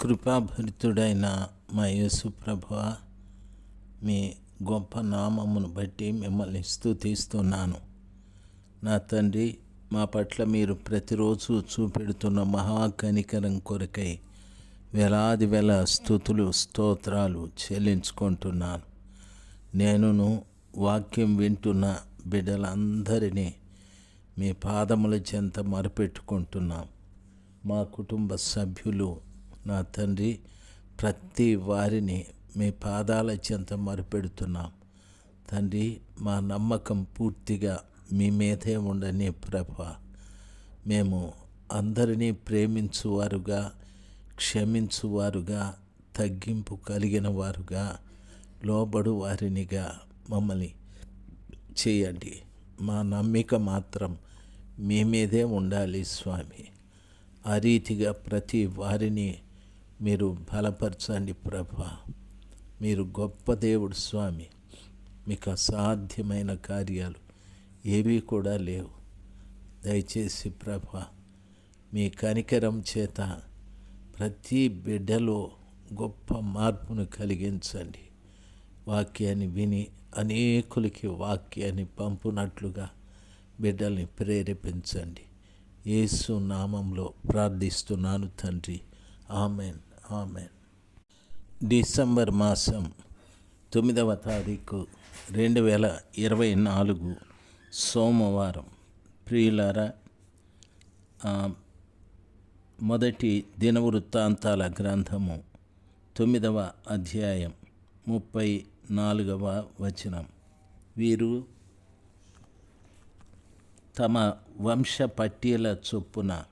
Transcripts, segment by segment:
కృపాభరితుడైన మా యేసు ప్రభువ మీ గొప్ప నామమును బట్టి మిమ్మల్ని స్థుతిస్తున్నాను నా తండ్రి మా పట్ల మీరు ప్రతిరోజు చూపెడుతున్న మహాకనికరం కొరకై వేలాది వేల స్థుతులు స్తోత్రాలు చెల్లించుకుంటున్నాను. నేనును వాక్యం వింటున్న బిడ్డలందరినీ మీ పాదముల చెంత మరపెట్టుకుంటున్నాం. మా కుటుంబ సభ్యులు నా తండ్రి ప్రతి వారిని మీ పాదాల చెంత మరపెడుతున్నాం. తండ్రి మా నమ్మకం పూర్తిగా మీ మీదే ఉండని ప్రభ మేము అందరినీ ప్రేమించువారుగా క్షమించువారుగా తగ్గింపు కలిగిన వారుగా లోబడు వారినిగా మమ్మల్ని చేయండి. మా నమ్మిక మాత్రం మీ మీదే ఉండాలి స్వామి. ఆ రీతిగా ప్రతి వారిని మీరు బలపరచండి ప్రభ. మీరు గొప్ప దేవుడు స్వామి. మీకు అసాధ్యమైన కార్యాలు ఏవీ కూడా లేవు. దయచేసి ప్రభ మీ కనికరం చేత ప్రతి బిడ్డలో గొప్ప మార్పును కలిగించండి. వాక్యాన్ని విని అనేకులకి వాక్యాన్ని పంపునట్లుగా బిడ్డల్ని ప్రేరేపించండి. యేసు నామంలో ప్రార్థిస్తున్నాను తండ్రి. ఆమెన్. ఆమెన్. డిసెంబర్ మాసం తొమ్మిదవ తారీఖు రెండు వేల ఇరవై నాలుగు సోమవారం. ప్రియులారా మొదటి దినవృత్తాంతాల గ్రంథము తొమ్మిదవ అధ్యాయం ముప్పై నాలుగవ వచనం. వీరు తమ వంశ పట్టీల చొప్పున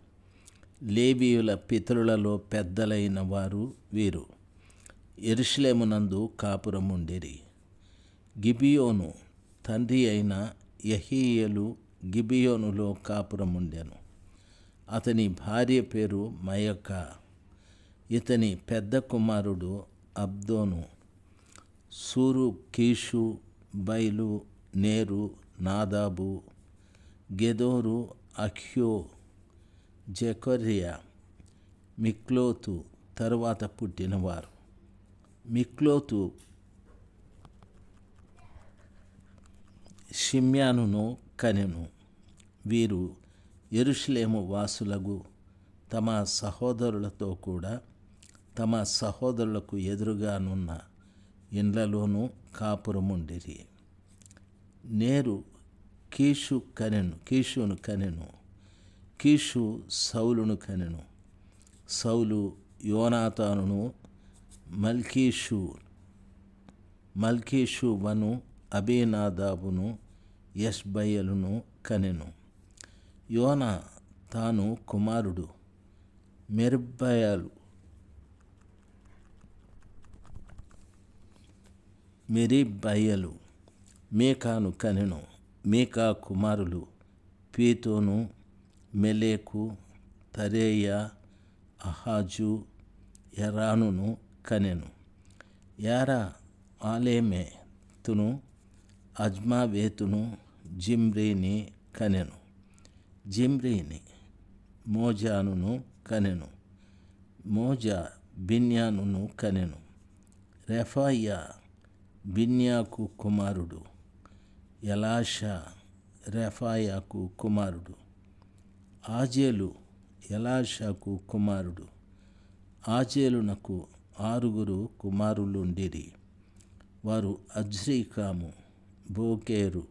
లేబీయుల పితరులలో పెద్దలైన వారు వీరు. ఎరుషలేమునందు కాపురముండిరి. గిబియోను తండ్రి అయిన యహీయలు గిబియోనులో కాపురముండెను. అతని భార్య పేరు మయక ఇతని పెద్ద కుమారుడు అబ్దోను. సూరు కీషు బైలు నేరు నాదాబు గెదోరు అఖ్యో జెకొరియా మిక్లోతు తరువాత పుట్టినవారు. మిక్లోతు షిమ్యానును కనెను. వీరు ఎరుషులేము వాసులకు తమ సహోదరులతో కూడా తమ సహోదరులకు ఎదురుగానున్న ఇండ్లలోనూ కాపురముండిరి. నేరు కీషు కనెను కీషును కనెను. కీషు సౌలును కనెను. సౌలు యోనాతానును మల్కీషు మల్కీషువను అభినాదాబును యష్బయలును కనెను. యోన తాను కుమారుడు మెర్బయలు మెరిబయలు మేకాను కనెను. మేకా కుమారులు పీతోను మెలేకు తరేయ అహాజు ఎరానును కనెను. యారా ఆలేమే తును అజ్మావేతును జిమ్రీని కనెను. జిమ్రీని మోజానును కనెను. మోజా బిన్యానును కనెను. రెఫాయ బిన్యాకు కుమారుడు. ఎలాషా రెఫాయాకు కుమారుడు. ఆజేలు ఎలాషాకు కుమారుడు. ఆజేలునకు ఆరుగురు కుమారులుండిరి. వారు అజ్రీకాము బోకేరు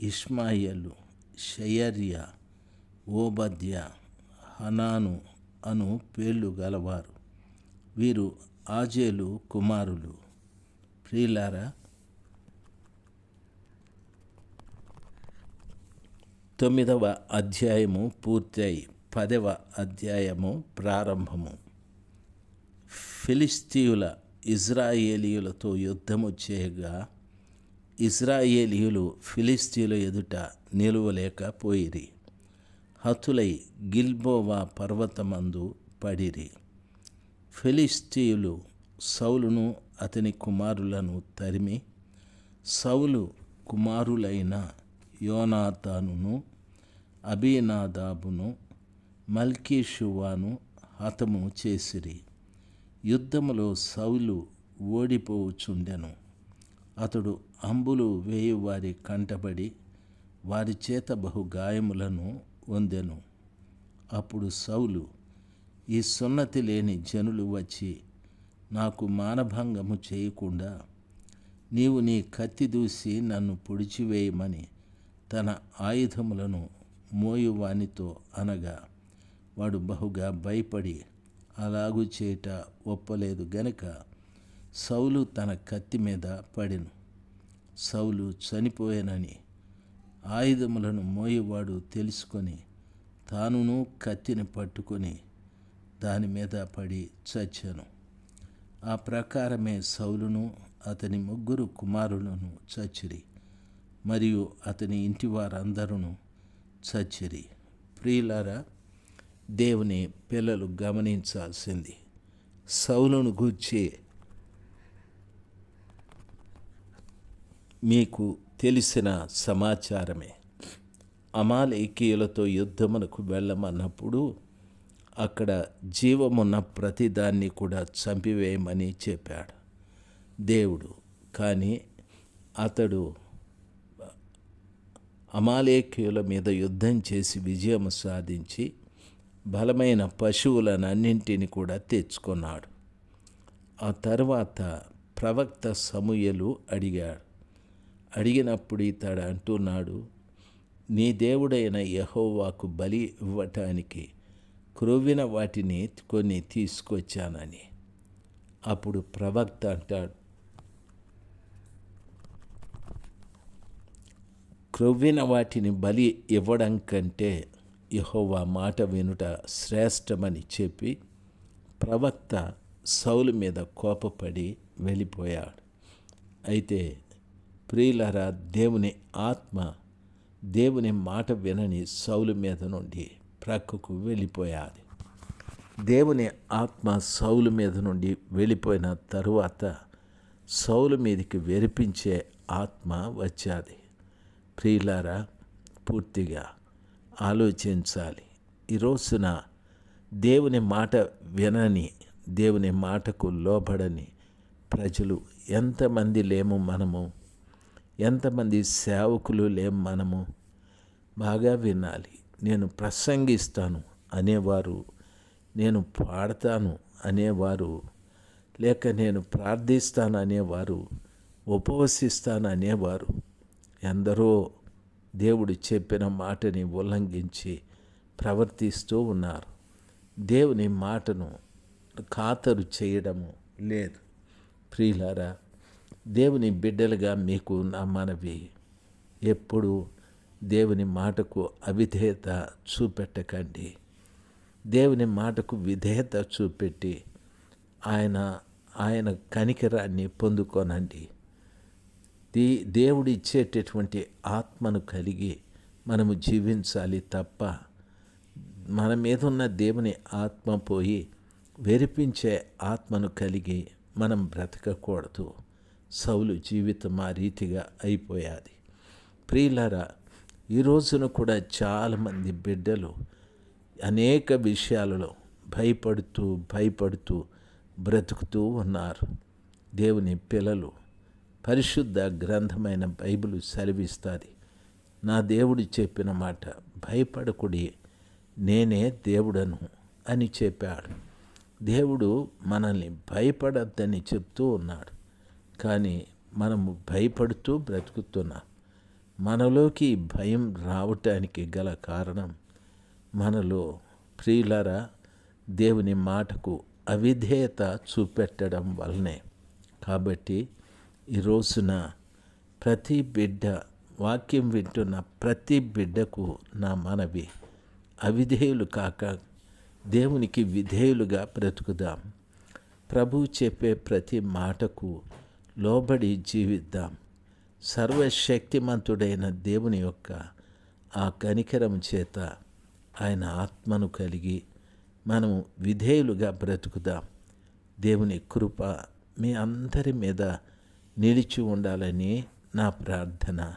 ఇష్మాయలు షయర్య ఓబద్య హనాను అను పేర్లు గలవారు. వీరు ఆజేలు కుమారులు. ప్రియులారా తొమ్మిదవ అధ్యాయము పూర్తయి పదవ అధ్యాయము ప్రారంభము. ఫిలిస్తీయుల ఇజ్రాయేలీయులతో యుద్ధము చేయగా ఇజ్రాయేలీయులు ఫిలిస్తీయుల ఎదుట నిలువలేకపోయిరి హతులై గిల్బోవా పర్వతమందు పడిరి. ఫిలిస్తీయులు సౌలును అతని కుమారులను తరిమి సౌలు కుమారులైన యోనాతానును అభినాదాబును మల్కీషువాను హతము చేసిరి. యుద్ధములో సౌలు ఓడిపోవచ్చుండెను అతడు అంబులు వేయువారి కంటబడి వారి చేత బహు గాయములను పొందెను అప్పుడు సౌలు ఈ సున్నతి లేని జనులు వచ్చి నాకు మానభంగము చేయకుండా నీవు నీ కత్తి దూసి నన్ను పొడిచివేయమని తన ఆయుధములను మోయువానితో అనగా వాడు బహుగా భయపడి అలాగు చేయట ఒప్పలేదు గనుక సౌలు తన కత్తి మీద పడెను. సౌలు చనిపోయానని ఆయుధములను మోయేవాడు తెలుసుకొని తానును కత్తిని పట్టుకొని దాని మీద పడి చచ్చాను. ఆ ప్రకారమే సౌలును అతని ముగ్గురు కుమారులను చచ్చిరి. మరియు అతని ఇంటి వారందరూ చచ్చిరి ప్రియులారా దేవుని పిల్లలు గమనించాల్సింది. సౌలును గూర్చి మీకు తెలిసిన సమాచారమే. అమాలేకీయులతో యుద్ధమునకు వెళ్ళమన్నప్పుడు అక్కడ జీవమున్న ప్రతిదాన్ని కూడా చంపివేయమని చెప్పాడు దేవుడు. కానీ అతడు అమాలేఖ్యుల మీద యుద్ధం చేసి విజయం సాధించి బలమైన పశువులనన్నింటిని కూడా తెచ్చుకున్నాడు. ఆ తర్వాత ప్రవక్త సమూయలు అడిగాడు. అడిగినప్పుడు ఇతడు అంటున్నాడు నీ దేవుడైన యహోవాకు బలి ఇవ్వటానికి క్రొవ్విన వాటిని కొన్ని తీసుకొచ్చానని. అప్పుడు ప్రవక్త అంటాడు క్రొవ్విన వాటిని బలి ఇవ్వడం కంటే యహోవా మాట వినుట శ్రేష్టమని చెప్పి ప్రవక్త సౌలు మీద కోపపడి వెళ్ళిపోయాడు. అయితే ప్రియులరా దేవుని ఆత్మ దేవుని మాట వినని సౌలు మీద నుండి ప్రక్కకు వెళ్ళిపోయాది. దేవుని ఆత్మ సౌలు మీద నుండి వెళ్ళిపోయిన తరువాత సౌలు మీదకి వెరిపించే ఆత్మ వచ్చాది. ప్రియులారా పూర్తిగా ఆలోచించాలి. ఈ రోజున దేవుని మాట వినని దేవుని మాటకు లోబడని ప్రజలు ఎంతమంది లేము మనము? ఎంతమంది సేవకులు లేము మనము? బాగా వినాలి. నేను ప్రసంగిస్తాను అనేవారు నేను పాడతాను అనేవారు లేక నేను ప్రార్థిస్తాను అనేవారు ఉపవసిస్తాను అనేవారు ఎందరో దేవుడు చెప్పిన మాటని ఉల్లంఘించి ప్రవర్తిస్తూ ఉన్నారు. దేవుని మాటను ఖాతరు చేయడము లేదు. ప్రియులారా దేవుని బిడ్డలుగా మీకు నా మనవి. ఎప్పుడు దేవుని మాటకు అవిధేయత చూపెట్టకండి. దేవుని మాటకు విధేయత చూపెట్టి ఆయన ఆయన కనికరాన్ని పొందుకోనండి. దే దేవుడు ఇచ్చేటటువంటి ఆత్మను కలిగి మనము జీవించాలి తప్ప మన మీద ఉన్న దేవుని ఆత్మ పోయి వెరిపించే ఆత్మను కలిగి మనం బ్రతకకూడదు. సౌలు జీవితం ఆ రీతిగా అయిపోయాది. ప్రియులరా ఈ రోజున కూడా చాలామంది బిడ్డలు అనేక విషయాలలో భయపడుతూ భయపడుతూ బ్రతుకుతూ ఉన్నారు. దేవుని పిల్లలు పరిశుద్ధ గ్రంథమైన బైబిల్ సెలవిస్తుంది. నా దేవుడు చెప్పిన మాట భయపడకుడి నేనే దేవుడను అని చెప్పాడు. దేవుడు మనల్ని భయపడద్దని చెప్తూ ఉన్నాడు. కానీ మనము భయపడుతూ బ్రతుకుతున్నాం. మనలోకి భయం రావటానికి గల కారణం మనలో ప్రియులరా దేవుని మాటకు అవిధేయత చూపెట్టడం వల్లనే. కాబట్టి ఈ రోజున ప్రతి బిడ్డ వాక్యం వింటున్న ప్రతి బిడ్డకు నా మనవి. అవిధేయులు కాక దేవునికి విధేయులుగా బ్రతుకుదాం. ప్రభు చెప్పే ప్రతి మాటకు లోబడి జీవిద్దాం. సర్వశక్తిమంతుడైన దేవుని యొక్క ఆ కనికరం చేత ఆయన ఆత్మను కలిగి మనము విధేయులుగా బ్రతుకుదాం. దేవుని కృప మీ అందరి మీద నిలిచి ఉండాలని నా ప్రార్థన.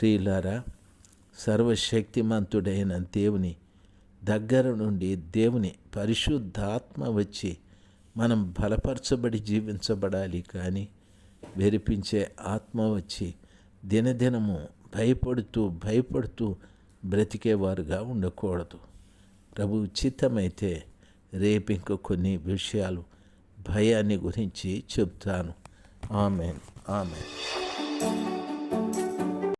ప్రియులారా సర్వశక్తిమంతుడైన దేవుని దగ్గర నుండి దేవుని పరిశుద్ధాత్మ వచ్చి మనం బలపరచబడి జీవించబడాలి కానీ వెరిపించే ఆత్మ వచ్చి దినదినము భయపడుతూ భయపడుతూ బ్రతికేవారుగా ఉండకూడదు. ప్రభు చిత్తమైతే రేపు ఇంక కొన్ని విషయాలు భయాన్ని గురించి చెప్తాను. Amen amen